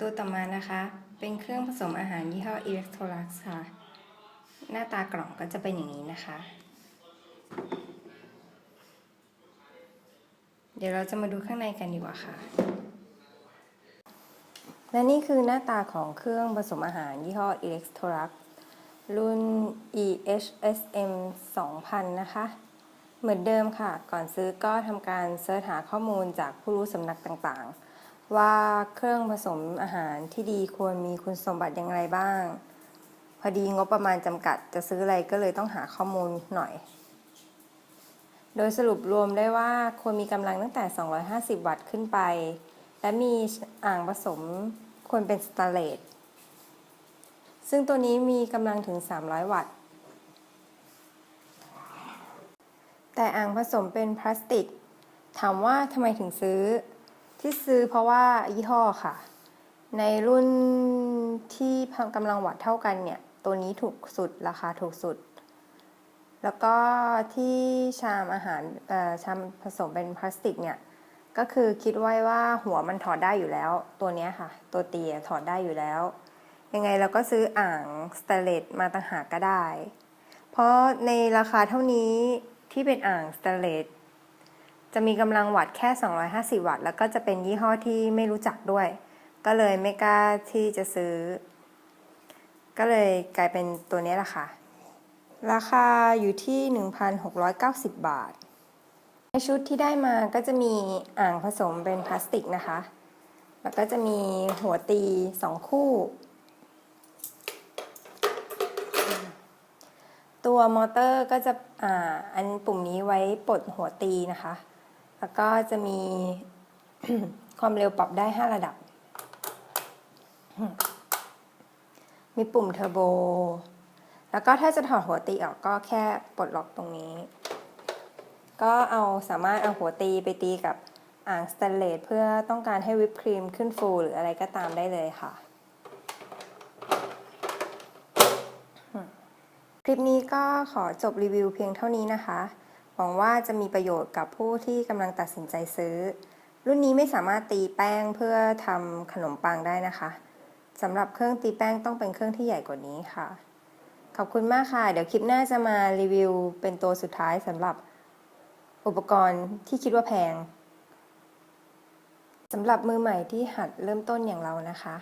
ตัวต่อมานะคะ เป็นเครื่องผสมอาหารยี่ห้อ Electrolux ค่ะ หน้าตากล่องก็จะเป็นอย่างนี้นะคะ เดี๋ยวเราจะมาดูข้างในกันดีกว่าค่ะ และนี่คือหน้าตาของเครื่องผสมอาหารยี่ห้อ Electrolux รุ่น EHSM 2000 นะคะ เหมือนเดิมค่ะ ก่อนซื้อก็ทำการเสิร์ชหาข้อมูลจากผู้รู้สำนักต่างๆ ว่าเครื่องผสมอาหารที่ดีควรมีคุณสมบัติอย่างไรบ้าง พอดีงบประมาณจำกัดจะซื้ออะไรก็เลยต้องหาข้อมูลหน่อย โดยสรุปรวมได้ว่าควรมีกำลังตั้งแต่ 250 วัตต์ขึ้นไป และมีอ่างผสมควรเป็นสแตนเลสซึ่งตัวนี้มีกำลังถึง 300 วัตต์ แต่อ่างผสมเป็นพลาสติก ถามว่าทำไมถึงซื้อ ที่ซื้อเพราะว่ายี่ห้อค่ะ ในรุ่นที่กำลังวัตต์เท่ากันเนี่ย ตัวนี้ถูกสุดราคาถูกสุด แล้วก็ที่ชามอาหารชามผสมเป็นพลาสติกเนี่ยก็คือคิดไว้ว่าหัวมันถอดได้อยู่แล้ว ตัวนี้ค่ะ ตัวเตียถอดได้อยู่แล้ว ยังไงเราก็ซื้ออ่างสเตเลสมาต่างหากก็ได้ เพราะในราคาเท่านี้ที่เป็นอ่างสเตเลส จะมีกำลังวัตต์แค่ 250 วัตต์ แล้วก็จะเป็นยี่ห้อที่ไม่รู้จักด้วย ก็เลยไม่กล้าที่จะซื้อ ก็เลยกลายเป็นตัวนี้แหละค่ะ ราคาอยู่ที่ 1,690 บาท ในชุดที่ได้มาก็จะมีอ่างผสมเป็นพลาสติกนะคะ แล้วก็จะมีหัวตีสองคู่ ตัวมอเตอร์ก็จะอ่าอันปุ่มนี้ไว้ปลดหัวตีนะคะ แล้วก็จะมีความเร็วปรับได้ 5 ระดับ มีปุ่มเทอร์โบ แล้วก็ถ้าจะถอดหัวตีออกก็แค่ปลดล็อกตรงนี้ ก็เอาสามารถเอาหัวตีไปตีกับอ่างสแตนเลสเพื่อต้องการให้วิปครีมขึ้นฟูหรืออะไรก็ตามได้เลยค่ะ คลิปนี้ก็ขอจบรีวิวเพียงเท่านี้นะคะ หวังว่าจะมีประโยชน์กับผู้ที่กำลังตัดสินใจซื้อ รุ่นนี้ไม่สามารถตีแป้งเพื่อทำขนมปังได้นะคะสำหรับเครื่องตีแป้งต้องเป็นเครื่องที่ใหญ่กว่านี้ค่ะ ขอบคุณมากค่ะ เดี๋ยวคลิปหน้าจะมารีวิวเป็นตัวสุดท้ายสำหรับอุปกรณ์ที่คิดว่าแพงสำหรับมือใหม่ที่หัดเริ่มต้นอย่างเรานะคะ